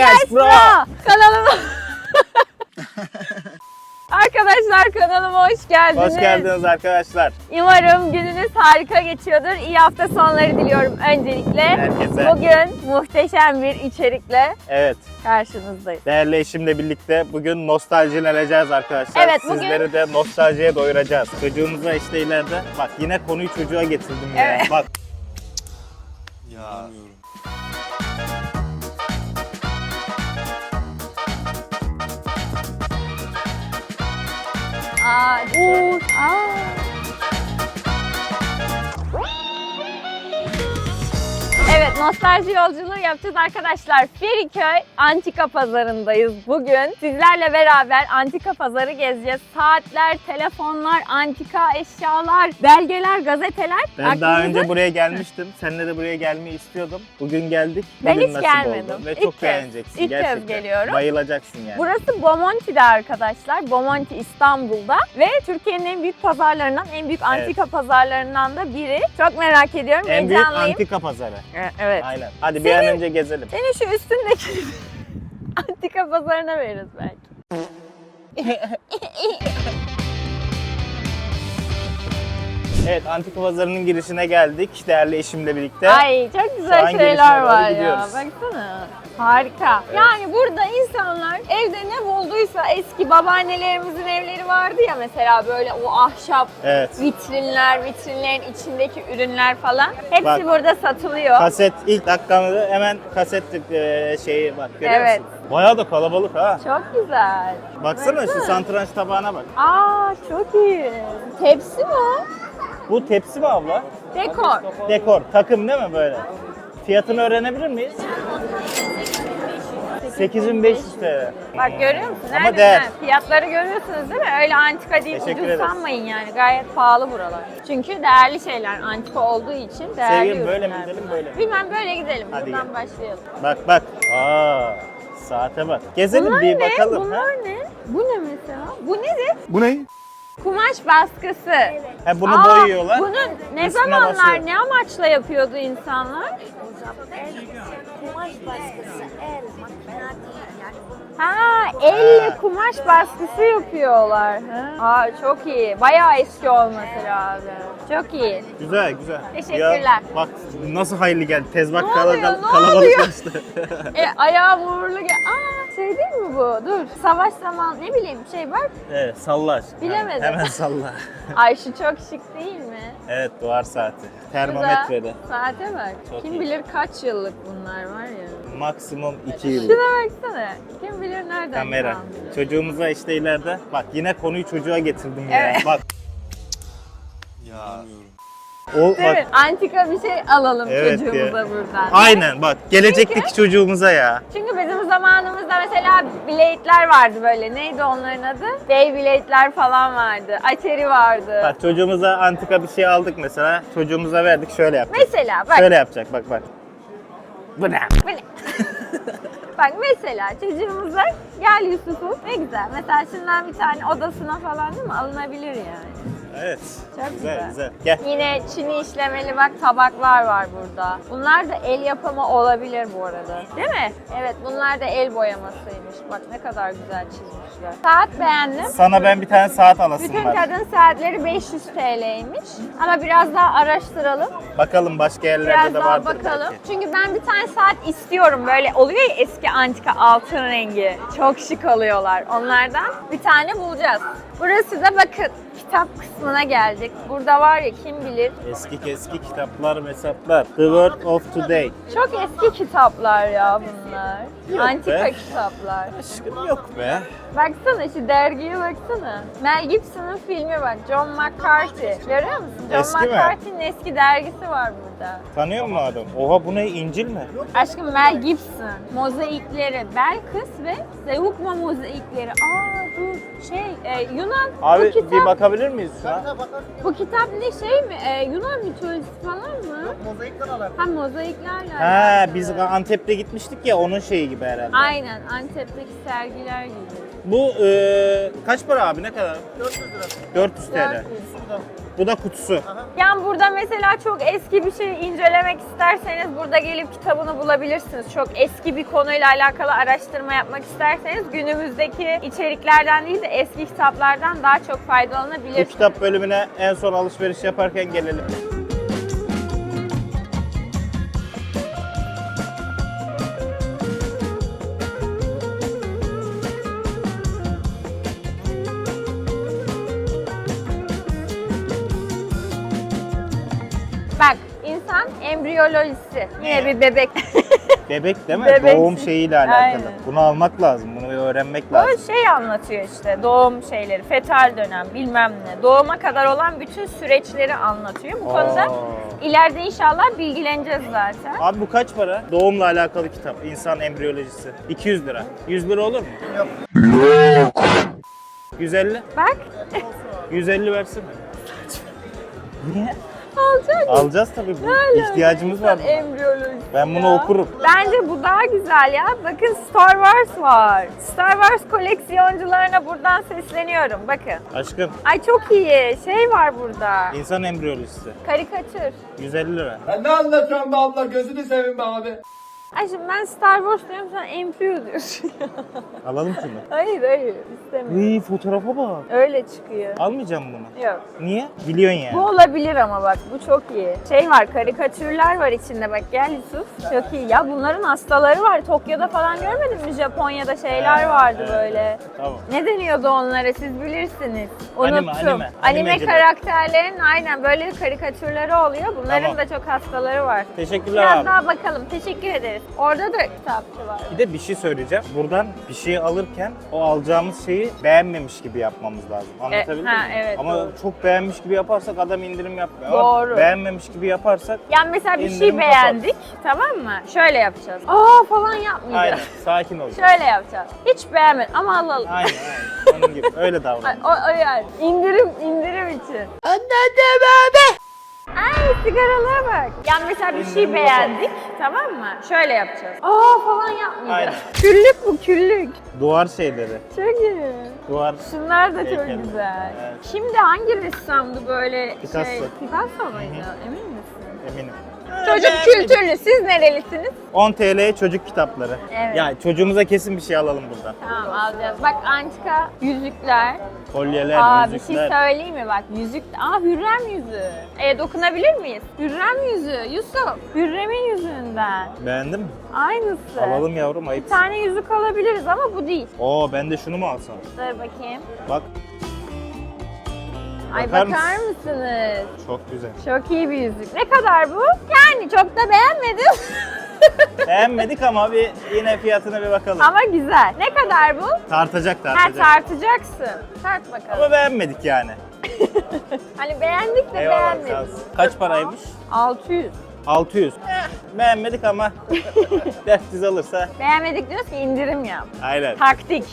Guys Pro. Kanalıma... Arkadaşlar kanalıma hoş geldiniz. Hoş geldiniz arkadaşlar. Umarım gününüz harika geçiyordur. İyi hafta sonları diliyorum öncelikle. Herkese. Bugün muhteşem bir içerikle Evet, karşınızdayız. değerli eşimle birlikte bugün nostaljileneceğiz arkadaşlar. Evet, bugün- Sizleri de nostaljiye doyuracağız. Çocuğumuza işte ileride, bak yine konuyu çocuğa getirdim ya. Evet. Bak. Ya. Aa, uuu, aa. Evet, nostalji yolculuğu yapacağız arkadaşlar. Feriköy Antika Pazarı'ndayız bugün. Sizlerle beraber antika pazarı gezeceğiz. Saatler, telefonlar, antika eşyalar, belgeler, gazeteler. Ben daha Aklınıza- önce buraya gelmiştim. Seninle de buraya gelmeyi istiyordum. Bugün geldik. Ben Bugün hiç gelmedim. oldu. Ve İlk çok kez- beğeneceksin ilk kez geliyorum. Bayılacaksın yani. Burası Bomonti'de arkadaşlar. Bomonti İstanbul'da ve Türkiye'nin en büyük pazarlarından, en büyük antika pazarlarından da biri. Çok merak ediyorum. en büyük antika pazarı. E- Evet. Aynen. Hadi bir an Senin- önce gezelim. Seni şu üstündeki antika pazarına veririz belki. Evet, antika pazarının girişine geldik. Değerli eşimle birlikte. Ay çok Şu güzel an şeyler var ya. gidiyoruz. Baksana. Harika. Yani burada insanlar evde ne bulduysa eski babaannelerimizin evleri vardı ya mesela böyle o ahşap Evet. vitrinler, vitrinlerin içindeki ürünler falan. Hepsi Bak. burada satılıyor. Kaset ilk dakikamda hemen kaset e, şeyi bak görüyor Evet. musun? Bayağı da kalabalık ha. Çok güzel. Baksana şu santranç tabağına bak. Aa çok iyi. Tepsi mi? Bu tepsi mi abla? Dekor. Dekor, takım değil mi böyle? Fiyatını öğrenebilir miyiz? 8500 TL. Bak görüyor musun? Ama değer. Fiyatları görüyorsunuz değil mi? Öyle antika değil, Teşekkür ucuz ederiz. sanmayın yani. Gayet pahalı buralar. Çünkü değerli şeyler antika olduğu için değerli Sevgilim, böyle mi ürünler gidelim, bunlar. böyle mi? Bilmem böyle gidelim. Hadi Buradan gel. başlayalım. Bak bak. Aa, saate bak. Gezelim Bunlar bir ne? bakalım. Bunlar ha? ne? Bu ne mesela? Bu nedir? Bu ne? Kumaş baskısı. Ha, bunu Aa, boyuyorlar. Bunu ne Üstüne zamanlar, basıyor. ne amaçla yapıyordu insanlar? kumaş baskısı, el, makina değil Ha, elle kumaş baskısı yapıyorlar. Ha. Aa, çok iyi. Bayağı eski olması lazım. Çok iyi. Güzel güzel. Teşekkürler. Ya, bak nasıl hayırlı geldi. Tezbak Ne oluyor, ne kalabalık oluyor? E, ayağım uğurlu gel. Aa, şey değil mi bu? Dur. Savaş zaman ne bileyim şey bak. evet salla aşkım. Bilemedim. Hemen salla. Ay şu çok şık değil mi? evet duvar saati. Da Termometrede. Saate bak. Çok Kim iyi. bilir kaç yıllık bunlar var ya. Maksimum 2 yıl. Şuna baksana. Kim bilir nereden Kamera. kalmış. Çocuğumuza işte ileride. Bak yine konuyu çocuğa getirdim ya. Evet. Bak. Ya. O Değil bak. mi? Antika bir şey alalım Evet çocuğumuza ya. buradan. Aynen bak. Gelecekteki çocuğumuza ya. Çünkü bizim zamanımızda mesela blade'ler vardı böyle. Neydi onların adı? Beyblade'ler falan vardı. Atari vardı. Bak çocuğumuza antika bir şey aldık mesela. Çocuğumuza verdik şöyle yapacak. Mesela bak. Şöyle yapacak bak bak. Bu ne? Bak mesela çocuğumuza gel Yusuf'um ne güzel. Mesela şundan bir tane odasına falan değil mi alınabilir yani. Evet. Çok güzel güzel. güzel. Gel. Yine çini işlemeli bak tabaklar var burada. Bunlar da el yapımı olabilir bu arada. Değil mi? Evet bunlar da el boyamasıymış. Bak ne kadar güzel çizmişler. Saat beğendim. Sana ben bir tane saat alasım Bütün var. kadın saatleri 500 TL'ymiş. Ama biraz daha araştıralım. Bakalım başka yerlerde Biraz de daha vardır bakalım. belki. Çünkü ben bir tane saat istiyorum. Böyle oluyor ya eski antika altın rengi. Çok şık oluyorlar. Onlardan bir tane bulacağız. Burası da bakın kitap kısmına geldik. Burada var ya kim bilir. Eski eski kitaplar, mesaplar. The Word of Today. Çok eski kitaplar ya bunlar. Yok Antika be. kitaplar. Aşkım yok be. Baksana şu dergiye baksana. Mel Gibson'ın filmi bak. John McCarthy. Görüyor musun? John Eski mi? McCarthy'nin eski dergisi var burada. Tanıyor musun adam? Oha bu ne İncil mi? Aşkım Mel Gibson. Mozaikleri. Belkıs ve Zeugma mozaikleri. Aa dur şey e, Yunan Abi bu kitap, bir bakabilir miyiz şuna? bu kitap ne şey mi? E, Yunan mitolojisi falan mı? Ha mozaiklerle. Ha alakalı. biz Antep'te gitmiştik ya onun şeyi gibi herhalde. Aynen Antep'teki sergiler gibi. Bu e, kaç para abi ne kadar? 400 lira. 400 TL. 400. Bu da kutusu. Yani burada mesela çok eski bir şey incelemek isterseniz burada gelip kitabını bulabilirsiniz. Çok eski bir konuyla alakalı araştırma yapmak isterseniz günümüzdeki içeriklerden değil de eski kitaplardan daha çok Bu faydalanabilirsiniz. kitap bölümüne en son alışveriş yaparken gelelim. Embriyolojisi. Yine Ne? bir bebek. Bebek değil mi? Bebek. Doğum şeyiyle alakalı. Aynen. Bunu almak lazım. Bunu öğrenmek lazım. şey anlatıyor işte doğum şeyleri, fetal dönem bilmem ne. Doğuma kadar olan bütün süreçleri anlatıyor. Bu konuda Aa. ileride inşallah bilgileneceğiz zaten. Abi bu kaç para? Doğumla alakalı kitap. İnsan embriyolojisi. 200 lira. 100 lira olur mu? Yok. 150. Bak 150 versene. Niye? Alacak. Alacağız tabii. Bu alaka? ihtiyacımız var. buna. Embriyoloji. Ben bunu ya. okurum. Bence bu daha güzel ya. Bakın Star Wars var. Star Wars koleksiyoncularına buradan sesleniyorum. Bakın. Aşkım Ay çok iyi. Şey var burada. insan embriyolojisi. Karikatür. 150 lira. Ben ne anlatıyorum be abla gözünü seveyim be abi. Ay şimdi ben Star Wars diyorum sen embriyo diyorsun. Alalım şunu. hayır hayır istemiyorum. İyi fotoğrafa bak. Öyle çıkıyor. Almayacağım bunu. Yok. Niye? Biliyorsun yani. Bu olabilir ama bak bu çok iyi. Şey var karikatürler var içinde bak gel Yusuf. Çok iyi. Ya bunların hastaları var. Tokyo'da falan görmedin mi? Japonya'da şeyler vardı evet. böyle. Tamam. Ne deniyordu onlara siz bilirsiniz. Unuttum. anime. Anime Animeciler. karakterlerin aynen böyle karikatürleri oluyor. Bunların Tamam. da çok hastaları var. Teşekkürler Biraz abi. daha bakalım. Teşekkür ederiz. Orada da kitapçı var. Bir de bir şey söyleyeceğim. Buradan bir şey alırken o alacağımız şeyi beğenmemiş gibi yapmamız lazım. Anlatabildim ha, mi? evet, Ama doğru. çok beğenmiş gibi yaparsak adam indirim yapmıyor. Ama Doğru. beğenmemiş gibi yaparsak Yani mesela bir şey İndirim beğendik tamam mı? Şöyle yapacağız. Aa falan yapmayacağız. aynen sakin olacağız. Şöyle yapacağız. Hiç beğenmedim ama alalım. Aynen aynen. Onun gibi. Öyle Ay, davran. O, o yani indirim indirim için. Anladım abi. Ay sigaralığa bak. Yani mesela bir şey beğendik tamam mı? Şöyle yapacağız. Aa falan yapmayacağız. Aynen. Küllük bu küllük. Duvar şeyleri. Çok iyi. Duvar. Şunlar da çok Heykel. güzel. Evet. Kimdi hangi ressamdı böyle Picasso. şey? Picasso muydu? Emin misin? Eminim. Çocuk kültürlü. Siz nerelisiniz? 10 TL'ye çocuk kitapları. Evet. Ya çocuğumuza kesin bir şey alalım buradan. Tamam alacağız. Bak antika yüzükler. Kolyeler, Aa bir şey yüzükler. söyleyeyim mi bak yüzük. Aa Hürrem yüzüğü. E dokunabilir miyiz? Hürrem yüzüğü. Yusuf. Hürrem'in yüzüğünden. Beğendin mi? Aynısı. Alalım yavrum ayıp. Bir tane yüzük alabiliriz ama bu değil. Oo ben de şunu mu alsam? Dur bakayım. Bak Ay Bakar bakar mısın? mısınız? çok güzel. Çok iyi bir yüzük. Ne kadar bu? Yani çok da beğenmedim. Beğenmedik ama bir yine fiyatına bir bakalım. ama güzel. Ne kadar bu? Tartacak Ha tartacak. tartacaksın. Tart bakalım. Ama beğenmedik yani. Hani beğendik de Eyvallah sağ beğenmedik. olsun. Kaç paraymış? 600. 600. Eh, beğenmedik ama 400 alırsa Beğenmedik diyoruz ki indirim yap. aynen. Taktik.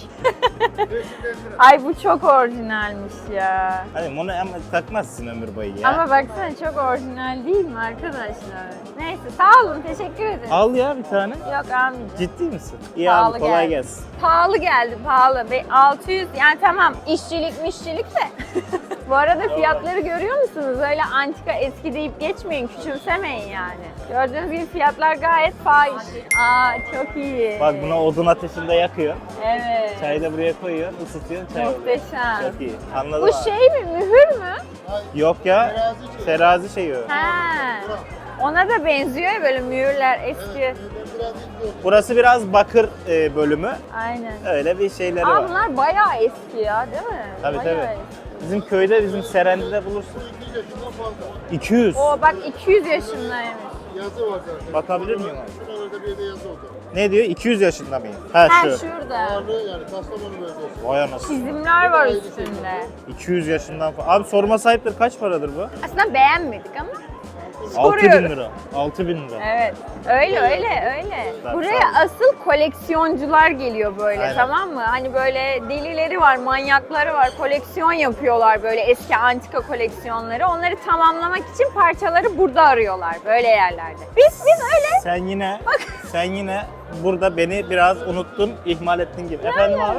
Ay bu çok orijinalmiş ya. Hani bunu ama takmazsın ömür boyu ya. Ama baksana çok orijinal değil mi arkadaşlar? Neyse sağ olun teşekkür ederim. Al ya bir tane. Yok almayacağım. Ciddi misin? İyi Pahalı abi kolay geldi. gelsin. Pahalı geldi pahalı. Ve 600 yani tamam işçilik mişçilik de. Bu arada fiyatları görüyor musunuz? Öyle antika eski deyip geçmeyin küçümsemeyin yani. Gördüğünüz gibi fiyatlar gayet fahiş. Aa çok iyi. Bak buna odun ateşinde yakıyor. Evet. Çayı da buraya koyuyor, ısıtıyor, çay oluyor. Muhteşem. Çok iyi. Anladım Bu abi. şey mi? Mühür mü? Yok ya. Terazi şeyi o. He. Ona da benziyor ya böyle mühürler eski. Burası biraz bakır e, bölümü. Aynen. Öyle bir şeyleri Aa var. bunlar bayağı eski ya değil mi? Tabii Bayağı tabii. eski. Bizim köyde, bizim Serendi'de bulursun. 200. Oo bak 200 yaşındaymış. Yazı var zaten. Bakabilir miyim abi? Şuralarda bir yerde yazı oldu. Ne diyor? 200 yaşında mıyım? Ha Ha şu. şurada. Ağırlığı yani Kastamonu bölgesi. Vay anasını. Çizimler var üstünde. 200 yaşından falan. Abi sorma sahiptir kaç paradır bu? Aslında beğenmedik ama 6000 soruyorum. lira. 6000 lira. Evet. Öyle öyle öyle. Buraya asıl koleksiyoncular geliyor böyle Aynen. tamam mı? Hani böyle delileri var, manyakları var. Koleksiyon yapıyorlar böyle eski antika koleksiyonları. Onları tamamlamak için parçaları burada arıyorlar böyle yerlerde. Biz biz öyle Sen yine sen yine burada beni biraz unuttun, ihmal ettin gibi. Efendim abi?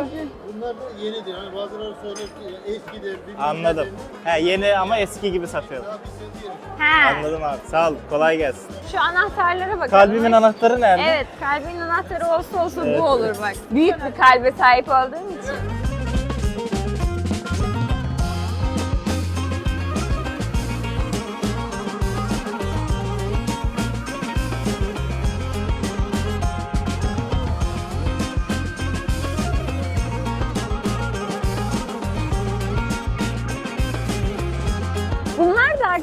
Bunlar da yenidir. Hani bazıları söyler ki eskidir. bilmem Anladım. nedir. He, yeni ama eski gibi satıyor. Ya biz sen diyelim. He. Anladım abi. Sağ ol. Kolay gelsin. Şu anahtarlara bakalım. Kalbimin anahtarı nerede? Evet, kalbin anahtarı olsa olsa Evet. bu olur bak. Büyük bir kalbe sahip olduğum için.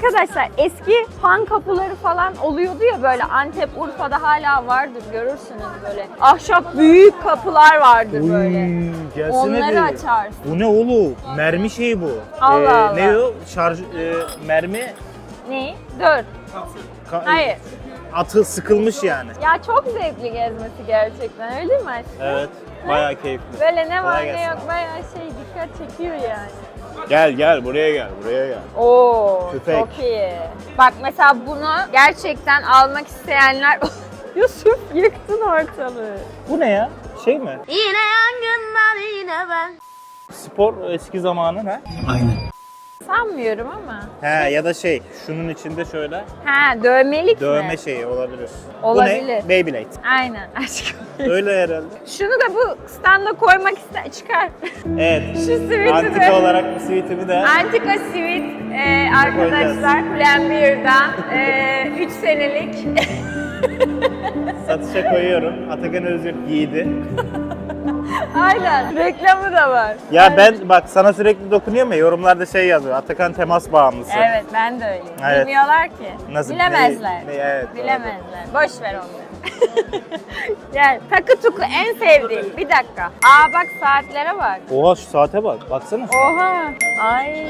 Arkadaşlar eski han kapıları falan oluyordu ya böyle Antep, Urfa'da hala vardır görürsünüz böyle. Ahşap büyük kapılar vardır böyle. Gelsene Onları bir. açarsın. Bu ne oğlum? Mermi şeyi bu. Allah Ee, Allah. Ne o? Şarj e, mermi Ne? Dur. ka- Hayır. atı sıkılmış yani. Ya çok zevkli gezmesi gerçekten öyle mi aşkım? Evet. Bayağı keyifli. Böyle ne var Kolay ne gelsin yok bayağı şey dikkat çekiyor yani. Gel gel buraya gel buraya gel. Oo Köpek. çok iyi. Bak mesela bunu gerçekten almak isteyenler... Yusuf yıktın ortalığı. Bu ne ya? Şey mi? Yine yangınlar yine ben. Spor eski zamanı ne? Sanmıyorum ama. He ya da şey şunun içinde şöyle Ha dövmelik dövme mi? şeyi olabilir. Bu Olabilir. ne? Beyblade. Aynen aşkım. Öyle herhalde. Şunu da bu standa koymak iste çıkar. Evet. Şu siviti Antika de. olarak bu sivitimi de Antika Sweet e, arkadaşlar Plan 1'den e, 3 senelik satışa koyuyorum. Atakan Özgür giydi. aynen reklamı da var. Ya ben bak sana sürekli dokunuyorum ya yorumlarda şey yazıyor. Atakan temas bağımlısı. Evet ben de öyleyim. Evet. Bilmiyorlar ki. Nasıl? Bilemezler. Ne- ne- evet, doğru. Bilemezler. Boş ver onları. Gel takı tuku en sevdiğim. Bir dakika. Aa bak saatlere bak. Oha şu saate bak. Baksana. Oha. Ay.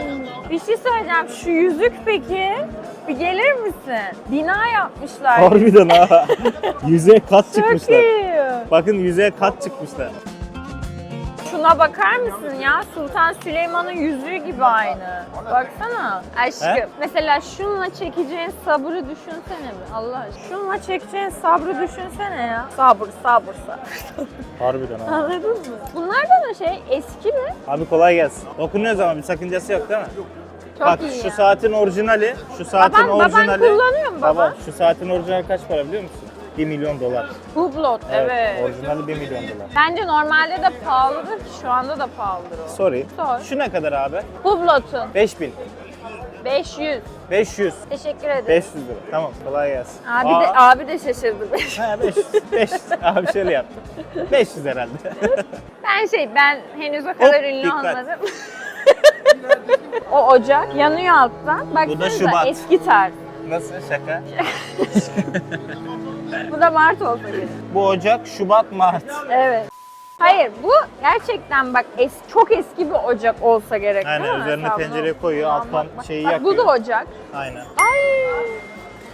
Bir şey söyleyeceğim. Şu yüzük peki? Bir gelir misin? Bina yapmışlar. Harbiden ha. Yüzeye kat Çok çıkmışlar. iyi. Bakın yüzeye kat çıkmışlar. Şuna bakar mısın ya? Sultan Süleyman'ın yüzüğü gibi aynı. Baksana. Aşkım. He? Mesela şunla çekeceğin sabrı düşünsene mi? Allah aşkına. Şunla çekeceğin sabrı düşünsene ya. Sabır, sabır, sabır. Harbiden ha. Anladın mı? Bunlar da şey eski mi? Abi kolay gelsin. Dokunuyoruz ama bir sakıncası yok değil mi? Çok Bak iyi şu ya. saatin orijinali, şu saatin Baban, baban orijinali. kullanıyor mu baba? Baba şu saatin orijinali kaç para biliyor musun? 1 milyon dolar. Hublot, evet. Orijinali 1 milyon dolar. Bence normalde de pahalıdır ki şu anda da pahalıdır o. Sorry. Sor. Şu ne kadar abi? Hublot'un 5000. 500. 500. Teşekkür ederim. 500 lira. Tamam kolay gelsin. Abi de Aa, abi de şaşırdı. Ha 500. 500. Abi şöyle yap. 500 herhalde. Ben şey ben henüz o kadar ünlü dikkat. olmadım. o ocak yanıyor alttan. Baksanıza Şubat. eski tarz. Nasıl şaka? Bu da Mart olsa gerek. Bu Ocak, Şubat, Mart. Evet. Hayır bu gerçekten bak es, çok eski bir ocak olsa gerek değil Aynen mi? üzerine Mesela koyuyor, Bak, alttan bak, şeyi bak, yakıyor. Bu da ocak. Aynen. Ay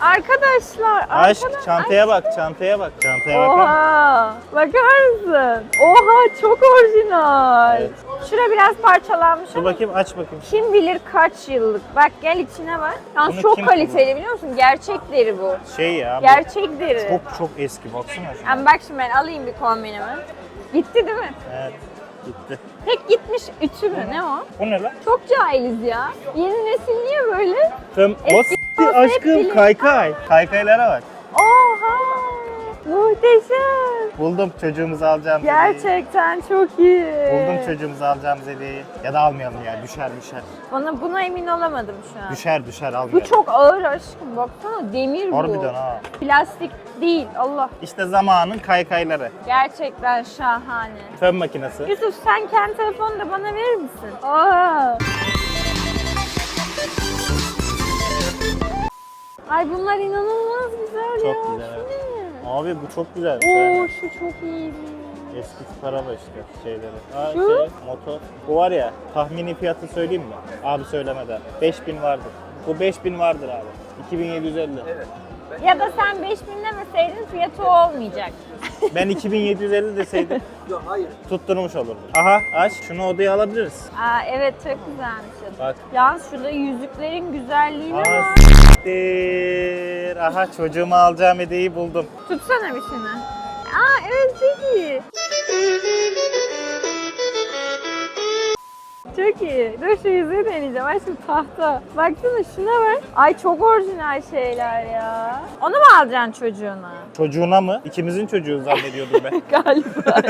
arkadaşlar. Aşk arkadaş- çantaya bak, çantaya bak. Çantaya bak. Oha! Bakar mısın? Oha çok orijinal. Evet. Şura biraz parçalanmış Dur ama bakayım aç bakayım. kim bilir kaç yıllık. Bak gel içine bak. Bunu çok kim kaliteli biliyor musun? Gerçek deri bu. Şey ya. bu Gerçek deri. Çok çok eski baksana şuna. Yani bak şimdi ben alayım bir kombinimi. Gitti değil mi? Evet. Gitti. Tek gitmiş ütü mü? Ne o? O ne lan? Çok cahiliz ya. Yeni nesil niye böyle? Tüm Eski o olsa hep aşkım kaykay. Kaykaylara bak. Oha! Muhteşem. Buldum çocuğumuzu alacağımız hediyeyi. Gerçekten çok iyi. Buldum çocuğumuzu alacağımız hediyeyi. Ya da almayalım ya düşer düşer. Bana buna emin olamadım şu an. Düşer düşer Bu almayalım. çok ağır aşkım. Baksana demir bu. Harbiden ha. Plastik değil. Allah. İşte zamanın kaykayları. Gerçekten şahane. Fön makinesi. Yusuf sen kendi telefonunu da bana verir misin? Aa. Ay bunlar inanılmaz güzel ya. Çok güzel, evet. Abi bu çok güzel. Oo şu çok iyi. Eski araba işte şeyleri. Aa, Şu? şey, motor. Bu var ya tahmini fiyatı söyleyeyim mi? Abi söylemeden. 5000 vardır. Bu 5000 vardır abi. 2750. Ya da sen 5000 demeseydin fiyatı o olmayacak. Ben 2750 deseydim. Yok hayır. Tutturmuş olurdu. Aha aç şunu odaya alabiliriz. Aa evet çok güzelmiş. Bak. Yalnız şurada yüzüklerin güzelliğine bak. s**tir. Aha çocuğuma alacağım hediyeyi buldum. Tutsana bir şunu. Aa evet çok iyi. Çok iyi. Dur şu yüzüğü deneyeceğim. Ay şu tahta. Baksana şuna bak. Ay çok orijinal şeyler ya. Onu mu alacaksın çocuğuna? Çocuğuna mı? İkimizin çocuğu zannediyordum ben. Galiba.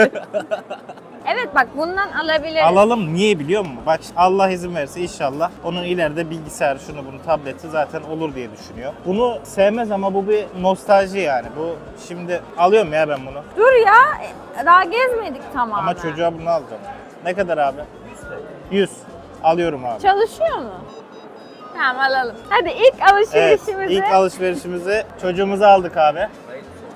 evet bak bundan alabiliriz. Alalım. Niye biliyor musun? Bak Allah izin verirse inşallah onun ileride bilgisayar şunu bunu tableti zaten olur diye düşünüyor. Bunu sevmez ama bu bir nostalji yani. Bu şimdi alıyorum ya ben bunu. Dur ya. Daha gezmedik tamamen. Ama çocuğa bunu alacağım. Ne kadar abi? 100. Alıyorum abi. Çalışıyor mu? Tamam alalım. Hadi ilk Evet, alışverişimizi. ilk alışverişimizi çocuğumuza aldık abi.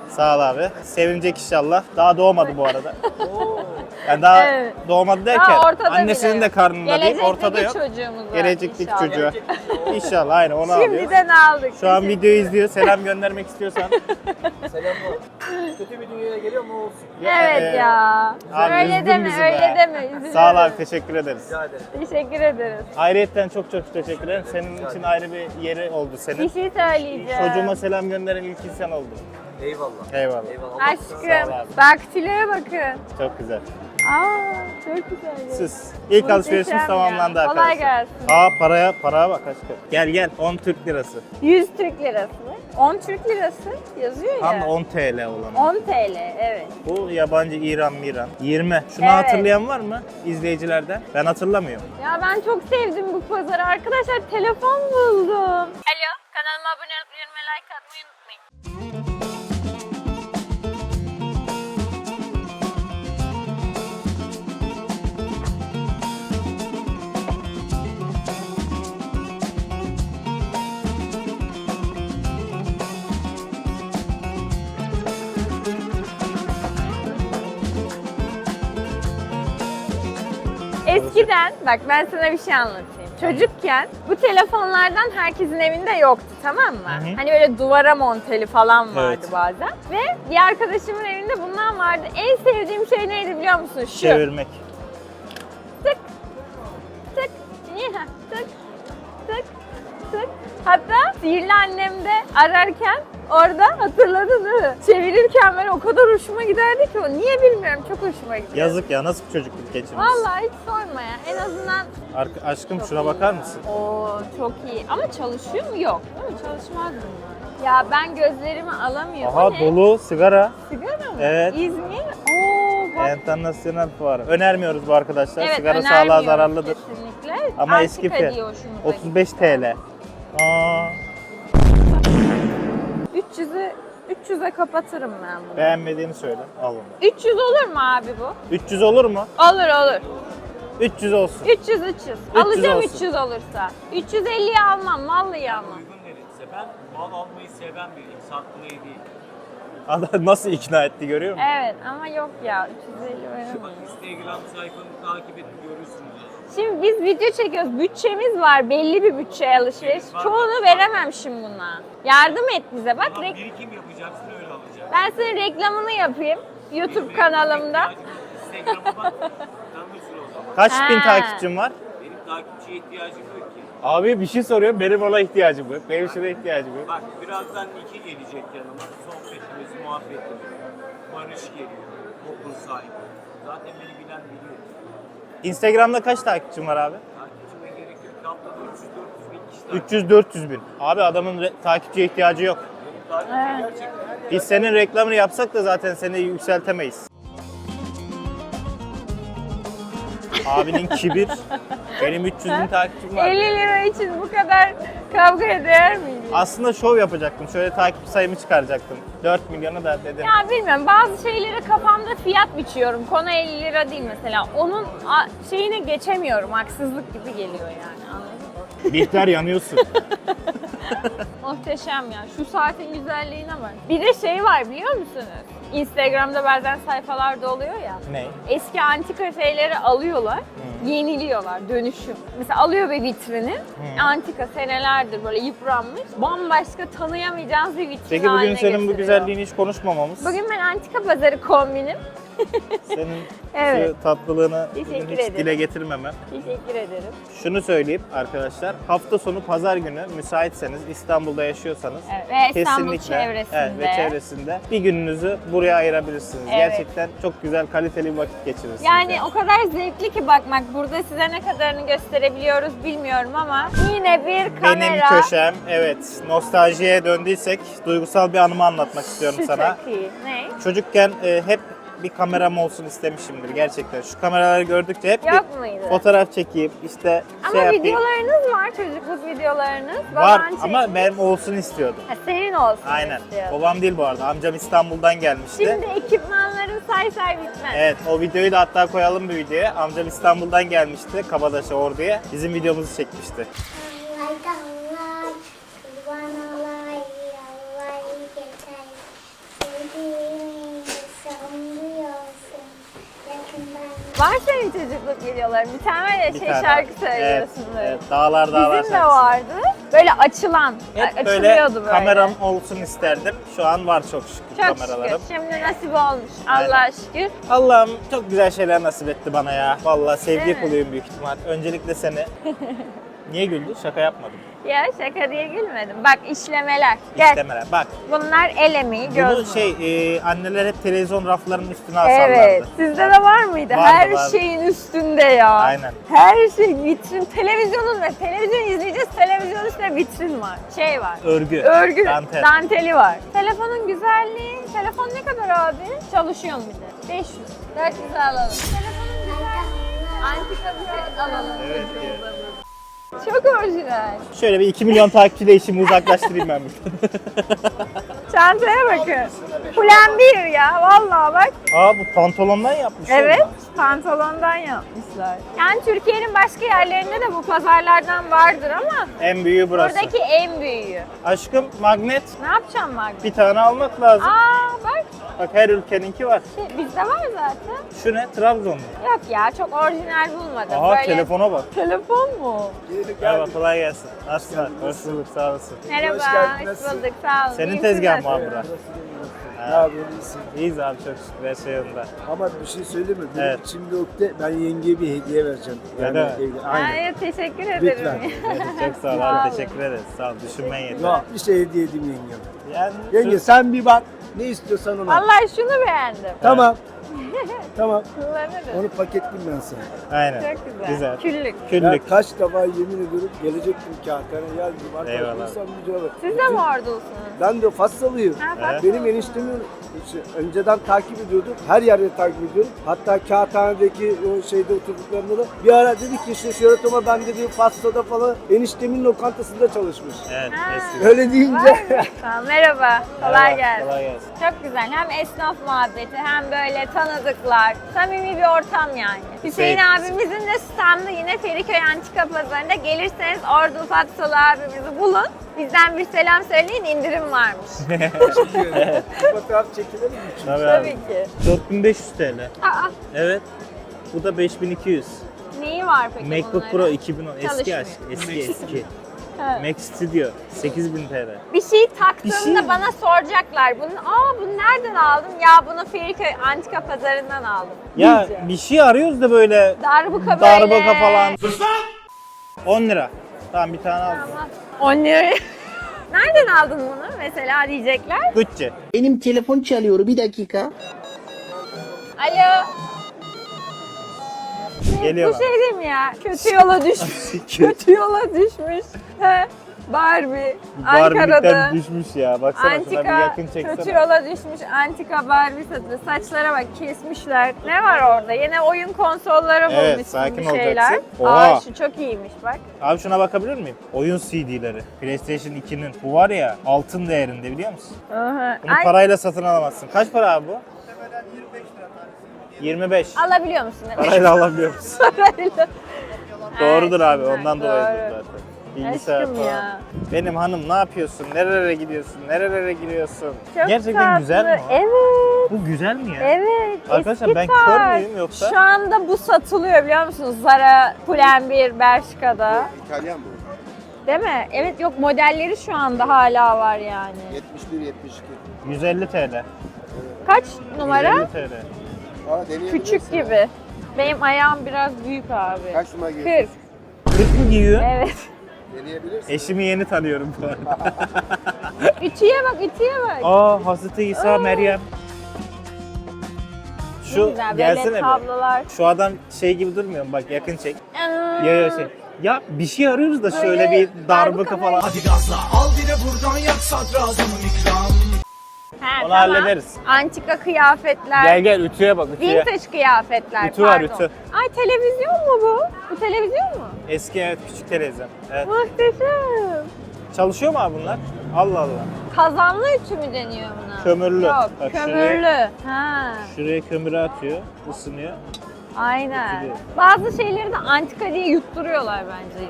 Sağ ol abi. Sevinecek inşallah. Daha doğmadı bu arada. Yani daha Evet. doğmadı derken Daha ortada annesinin bile de yok. karnında değil, Gelecekteki ortada yok. çocuğumuza Gelecekteki inşallah. çocuğa. İnşallah aynen onu alıyoruz. Şimdiden aldık. Şu an videoyu izliyor. Selam göndermek istiyorsan. Selamlar. Kötü bir dünyaya geliyor mu olsun? Evet Ee, ya. abi öyle üzdün deme, bizi öyle be. deme. Sağ ol abi teşekkür ederiz. Rica ederim. Teşekkür ederiz. Ayrıyetten çok çok teşekkür ederim. Senin için ayrı bir yeri oldu Bir senin. şey söyleyeceğim. Çocuğuma selam gönderen ilk insan oldun. Eyvallah. Eyvallah. Eyvallah. Sağ ol Aşkım. abi. Daktiloya bakın. Çok güzel. Aa çok güzel. Siz. İlk alışverişimiz ya. tamamlandı Kolay arkadaşlar. gelsin. Aa paraya paraya bak aşkım. Gel gel 10 Türk lirası. 100 Türk lirası mı? 10 Türk lirası yazıyor Tam ya. 10 TL olan. 10 TL evet. Bu yabancı İran Miran. 20. Şunu Evet. hatırlayan var mı izleyicilerden? Ben hatırlamıyorum. Ya ben çok sevdim bu pazarı. Arkadaşlar telefon buldum. Alo kanalıma abone olup like atmayı unutmayın. Eskiden bak ben sana bir şey anlatayım. Çocukken bu telefonlardan herkesin evinde yoktu tamam mı? Hı hı. Hani öyle duvara monteli falan vardı Evet. bazen. Ve bir arkadaşımın evinde bundan vardı. En sevdiğim şey neydi biliyor musun? Şu. Çevirmek. Tık. Tık. Niye? Tık. Tık. Tık. Hatta sihirli annemde ararken orada hatırladın değil mi? Çevirirken ben o kadar hoşuma giderdi ki o. Niye bilmiyorum çok hoşuma gidiyor. Yazık ya nasıl bir çocukluk geçirmiş. Vallahi hiç sorma ya. En azından Ark- aşkım şuna bakar mısın? o çok iyi. Ama çalışıyor mu? Yok. Değil mi? Çalışmaz bunlar. Ya ben gözlerimi alamıyorum. Aha Bu ne? dolu sigara. Sigara mı? Evet. İzmir. Oo bak. Internasyonel fuarı. Önermiyoruz bu arkadaşlar. Sigara sağlığa önermiyorum zararlıdır. Kesinlikle. Ama eski fiyat. diyor hoşumuza 35 TL. Aa, 300'ü 300'e kapatırım ben bunu. beğenmediğini söyle. Al onu. 300 olur mu abi bu? 300 olur mu? Olur olur. 300 olsun. 300 300. Alacağım olsun. 300 olursa. 350'ye almam, vallahi almam. uygun verirse ben mal almayı seven biriyim, satmayı değil. Adam nasıl ikna etti görüyor musun? Evet ama yok ya 350 Bak veremeyiz. Instagram sayfamı takip edin görürsünüz. Şimdi biz video çekiyoruz. Bütçemiz var. Belli bir bütçe alışveriş. Çoğunu veremem şimdi buna. Yardım et bize. Bak Ama rek- birikim yapacaksın öyle alacaksın. ben senin reklamını yapayım. YouTube Benim kanalımda. ihtiyacım yok. Instagram'a bak, tanırsın o zaman. Kaç bin Ha. takipçim var? Benim takipçiye ihtiyacım yok ki. Abi bir şey soruyor. Benim ona ihtiyacım yok. Benim şuna ihtiyacım yok. Bak birazdan Niki gelecek yanıma. Sohbetimiz, muhabbetimiz. Barış geliyor. Okul sahibi. Zaten beni bilen biliyor. Instagram'da kaç takipçim var abi? Takipçime gerek yok. Haftada 300-400 bin kişi takip 300-400 bin. Abi adamın re- takipçiye ihtiyacı yok. Takipçi gerçekten Biz senin reklamını yapsak da zaten seni yükseltemeyiz. Abinin kibir. Benim 300 bin takipçim var. 50 lira için bu kadar kavga eder miydi? Aslında şov yapacaktım. Şöyle takipçi sayımı çıkaracaktım. 4 milyonu da dedim. Ya bilmiyorum bazı şeyleri kafamda fiyat biçiyorum. Konu 50 lira değil mesela. Onun şeyine geçemiyorum. Haksızlık gibi geliyor yani anladın mı? Bihter yanıyorsun. Muhteşem ya. Şu saatin güzelliğine bak. Bir de şey var biliyor musunuz? Instagram'da bazen sayfalarda oluyor ya. ne? Eski antika şeyleri alıyorlar, yeniliyorlar, dönüşüm. Mesela alıyor bir vitrini, antika senelerdir böyle yıpranmış, bambaşka tanıyamayacağınız bir vitrin Peki bugün haline senin bu getiriyor. güzelliğini hiç konuşmamamız. Bugün ben antika pazarı kombinim. Senin Evet. şu tatlılığını bugün Teşekkür hiç ederim. dile getirmemem. Teşekkür ederim. Şunu söyleyeyim arkadaşlar. Hafta sonu pazar günü müsaitseniz İstanbul'da yaşıyorsanız Evet, ve İstanbul çevresinde. evet, ve çevresinde bir gününüzü buraya ayırabilirsiniz. Evet. Gerçekten çok güzel kaliteli bir vakit geçirirsiniz. Yani o kadar zevkli ki bakmak. Burada size ne kadarını gösterebiliyoruz bilmiyorum ama yine bir kamera. Benim köşem evet nostaljiye döndüysek duygusal bir anımı anlatmak istiyorum sana. çok iyi. Ne? Çocukken e, hep bir kameram olsun istemişimdir gerçekten. Şu kameraları gördükçe hep Yok bir muydu? fotoğraf çekeyim işte Ama şey yapayım. videolarınız var, çocukluk videolarınız. Var Baban ama çekmiş. benim olsun istiyordum. Ha, senin olsun Aynen. istiyordun. Babam değil bu arada. Amcam İstanbul'dan gelmişti. Şimdi ekipmanların say say bitmez. Evet o videoyu da hatta koyalım bir videoya. Amcam İstanbul'dan gelmişti Kabadaş'a Ordu'ya. Bizim videomuzu çekmişti. Var senin çocukluk videoların. Bir tane var ya Bir şey tane. şarkı söylüyorsun böyle. evet, dağlar dağlar Bizim de şarkısı. vardı. Böyle açılan. Hep a- böyle açılıyordu böyle. kameram olsun isterdim. Şu an var çok şükür Çok kameralarım. şükür. Şimdi nasip olmuş. Allah'a şükür. Allah'ım çok güzel şeyler nasip etti bana ya. Vallahi sevgi Değil mi? kuluyum büyük ihtimal. Öncelikle seni. Niye güldün? Şaka yapmadım. Ya şaka diye gülmedim. Bak işlemeler. Gel. Bak Bunlar el emeği, göz bunu şey e, anneler hep televizyon raflarının üstüne Evet. asarlardı. Sizde de var mıydı? Vardı, Her vardı. şeyin üstünde ya. Aynen. Her şey vitrin. Televizyonun ve televizyon izleyeceğiz. Televizyon üstünde vitrin var. Şey var. Örgü. Örgü, Dantel. danteli var. Telefonun güzelliği. Telefon ne kadar abi? Çalışıyor bir de? 500. 400 alalım. Telefonun güzelliği. Antika bir şey alalım. Evet. Çok orijinal. Şöyle bir 2 milyon takipçiyle işimi uzaklaştırayım ben. bir. Çantaya bakın. Plan bir ya. Vallahi bak. Aa bu pantolondan yapmış. Evet, pantolondan yapmışlar. Yani Türkiye'nin başka yerlerinde de bu pazarlardan vardır ama En büyüğü burası. buradaki en büyüğü. Aşkım magnet Ne yapacağım magnet? bir tane almak lazım. Aa bak, Bak her ülkeninki var. şey, bizde var zaten. Şu ne? Trabzonlu. Yok ya, çok orijinal bulmadım. Aha Böyle... telefona bak. Telefon mu? Merhaba kolay gelsin. Nasılsın? Hoş bulduk sağ olasın. Merhaba, Hoş geldin, hoş bulduk, sağ olun. Senin tezgahın mı abi bura? Ne yapıyorsun iyisin? İyiyiz abi çok şükür her şey yolunda. Ama bir şey söyleyeyim mi? Evet. içimde yoktu. Ben yengeye bir hediye vereceğim. Öyle mi? evde- Aynen. Ay, teşekkür ederim. Lütfen. çok sağ ol abi teşekkür ederiz. Sağ ol düşünmen yeter. Yok bir şey hediye edeyim yengem. Yani Yenge şu- sen bir bak. Ne istiyorsan onu. al. Vallahi şunu beğendim. Tamam. Tamam. Kullanırım. Onu paketleyeyim ben sana. Aynen. Çok güzel. Güzel. Küllük. Ben Küllük. kaç defa yemin ediyorum gelecektim kağıthane yazdım. Eyvallah. Arkadaşlar bir cevap. Siz de mi ordulusunuz? Ben de Fassalıyım. Ha, Evet. bak. Benim eniştemi işte önceden takip ediyordum. Her yerde takip ediyorum. Hatta kağıthanedeki o şeyde oturduklarında da bir ara dedik ki işte Şöhret Oma ben dedi Fassa'da falan eniştemin lokantasında çalışmış. Evet Ha. eski. Öyle deyince Tamam, merhaba. Kolay Merhaba, gelsin. Kolay gelsin. Çok güzel. Hem esnaf muhabbeti hem böyle tanıdıklar. Samimi bir ortam yani. Hüseyin Hüseyin- abimizin de standı yine Feriköy Antika Pazarı'nda. Gelirseniz Ordu Fatsalı abimizi bulun. Bizden bir selam söyleyin indirim varmış. fotoğraf çekilir mi? Tabii, Tabii abi. ki. 4500 TL. Aa, Evet. Bu da 5200. neyi var peki MacBook bunların? Pro 2010 eski Çalışmıyor. aşk. Eski eski. Mac Studio 8000 TL. Bir şey taktığımda şey- bana soracaklar. Bunu, aa bunu nereden aldın? Ya bunu Feriköy Antika Pazarı'ndan aldım. Ya Diyeceğim. bir şey arıyoruz da böyle Darbuka böyle. darbuka falan. 10 lira. Tamam bir tane aldım. Tamam. 10 lira. Nereden aldın bunu mesela diyecekler. Gucci. Benim telefon çalıyor bir dakika. Alo. Geliyor Bu şey değil mi ya? Kötü yola düşmüş. Kötü yola düşmüş. He. Barbie. Ankara'da. Düşmüş ya. Baksana şuna bir Antika yakın çeksene. kötü yola düşmüş antika Barbie satıyor. Saçlara bak kesmişler. Ne var orada? Yine oyun konsolları Evet, bulmuşsun sakin bir şeyler. olacaksın. Oha. Aa şu çok iyiymiş bak. Abi şuna bakabilir miyim? Oyun CD'leri. PlayStation 2'nin. Bu var ya altın değerinde biliyor musun? Aha. Bunu Ay, parayla satın alamazsın. Kaç para abi bu? 25 alabiliyor musun? Parayla alabiliyor musun? Parayla. Doğrudur Evet, abi ondan doğru. dolayıdır zaten. Bilgisayar Aşkım falan. ya. Benim hanım ne yapıyorsun? Nerelere gidiyorsun? Nerelere giriyorsun? Çok Gerçekten tatlı. güzel mi? Evet. Bu güzel mi ya? Evet. Arkadaşlar eski ben tarz. kör müyüm yoksa? Şu anda bu satılıyor biliyor musunuz? Zara, Pull&Bear, Bershka'da. İtalyan bu. Değil mi? Evet yok modelleri şu anda hala var yani. 71 72. 150 TL. Kaç numara? 150 TL. Aa deneyebilirsin. Küçük gibi. Benim ayağım biraz büyük abi. Kaç numara giyiyorsun? 40. 40 mı giyiyor? Evet. Deneyebilirsin. Eşimi yeni tanıyorum bu arada. Ütüye bak, ütüye bak. Aa Hazreti İsa Aa. Meryem. Şu güzel böyle gelsene bir. tablolar. Şu adam şey gibi durmuyor mu? Bak yakın çek. Ya ya şey. Ya bir şey arıyoruz da şöyle Böyle bir darbuka darbuka falan. Hadi gazla al bir de buradan yak sadrazamın ikram. He, Onu tamam. hallederiz. Antika kıyafetler. Gel gel ütüye bak ütüye. Vintage kıyafetler. Ütü var, pardon. ütü. Ay televizyon mu bu? Bu televizyon mu? Eski evet küçük televizyon. Evet. Muhteşem. Çalışıyor mu abi bunlar? Allah Allah. Kazanlı ütü mü deniyor buna? Kömürlü. Yok, Bak kömürlü. Ha, Şuraya kömürü atıyor, ısınıyor. Aynen. Bazı şeyleri de antika diye yutturuyorlar bence.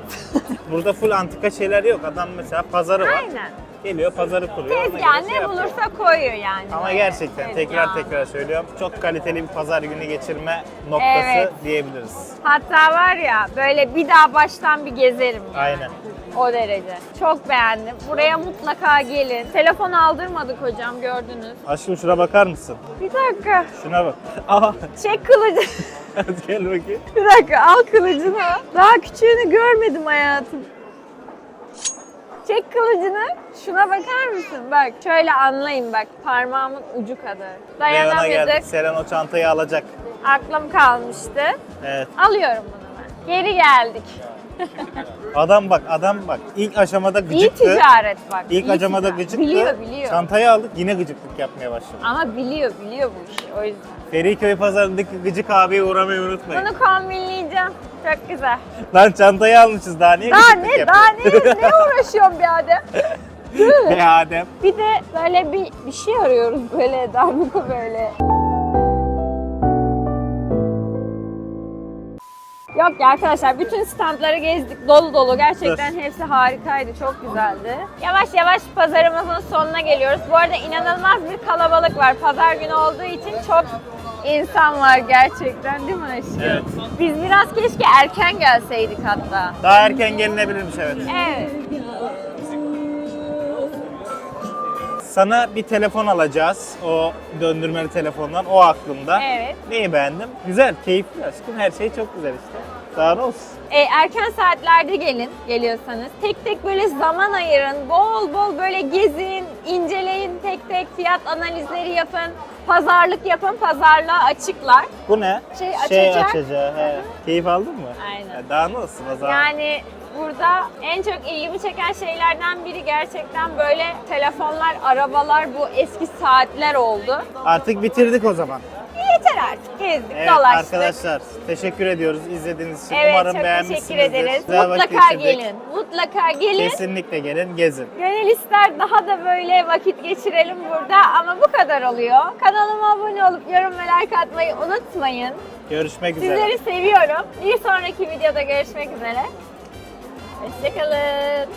Burada full antika şeyler yok. Adam mesela pazarı var. aynen. Geliyor pazarı kuruyor. ona göre Tezgah şey ne yapıyor. bulursa koyuyor yani. Ama Böyle gerçekten tekrar tezgah. tekrar söylüyorum. Çok kaliteli bir pazar günü geçirme noktası Evet. diyebiliriz. Hatta var ya böyle bir daha baştan bir gezerim. yani. Aynen. O derece. Çok beğendim. Buraya mutlaka gelin. Telefon aldırmadık hocam gördünüz. Aşkım şuna bakar mısın? Bir dakika. Şuna bak. Aha. Çek kılıcı. Gel bakayım. bir dakika al kılıcını. Daha küçüğünü görmedim hayatım. Çek kılıcını. Şuna bakar mısın? Bak şöyle anlayın bak. Parmağımın ucu kadar. Leon'a geldik. Dayanamadık. Selen o çantayı alacak. Aklım kalmıştı. Evet. Alıyorum bunu ben. Geri geldik. Adam bak, adam bak. İlk aşamada İyi gıcıktı. ticaret bak. İlk iyi aşamada ticaret. gıcıktı. Biliyor biliyor. Çantayı aldık yine gıcıklık yapmaya başladı. Ama biliyor biliyor bu işi o yüzden. Feriköy pazarındaki gıcık abiye uğramayı unutmayın. Bunu kombinleyeceğim. Çok güzel. Lan çantayı almışız daha niye Daha gıcıklık ne yapıyorsun? daha ne ne uğraşıyorum bir Adem? Be Adem. Bir de böyle bir bir şey arıyoruz böyle darbuka böyle. Yok ya arkadaşlar bütün standları gezdik dolu dolu gerçekten hepsi harikaydı çok güzeldi. Yavaş yavaş pazarımızın sonuna geliyoruz. Bu arada inanılmaz bir kalabalık var. Pazar günü olduğu için çok insan var gerçekten değil mi aşkım? Evet. Biz biraz keşke erken gelseydik hatta. Daha erken gelinebilirmiş evet. Evet. Sana bir telefon alacağız. O döndürmeli telefondan. O aklımda. Evet. Neyi beğendim? Güzel, keyifli aşkım. Her şey çok güzel işte. Daha ne olsun? E, erken saatlerde gelin geliyorsanız. Tek tek böyle zaman ayırın. Bol bol böyle gezin, inceleyin tek tek fiyat analizleri yapın. Pazarlık yapın. Pazarlığa açıklar. Bu ne? Şey Şey açacak. açacağı. He. Keyif aldın mı? Aynen. Ya daha ne olsun o zaman? Yani burada en çok ilgimi çeken şeylerden biri gerçekten böyle telefonlar, arabalar, bu eski saatler oldu. Artık bitirdik o zaman. Yeter artık. Gezdik, Evet dolaştık. arkadaşlar teşekkür ediyoruz izlediğiniz için. Evet Umarım çok teşekkür ederiz. Güzel Mutlaka gelin. Mutlaka gelin. Kesinlikle gelin, gezin. Gönül ister daha da böyle vakit geçirelim burada ama bu kadar oluyor. Kanalıma abone olup yorum ve like atmayı unutmayın. Görüşmek üzere. Sizleri seviyorum. Bir sonraki videoda görüşmek üzere. Hoşçakalın.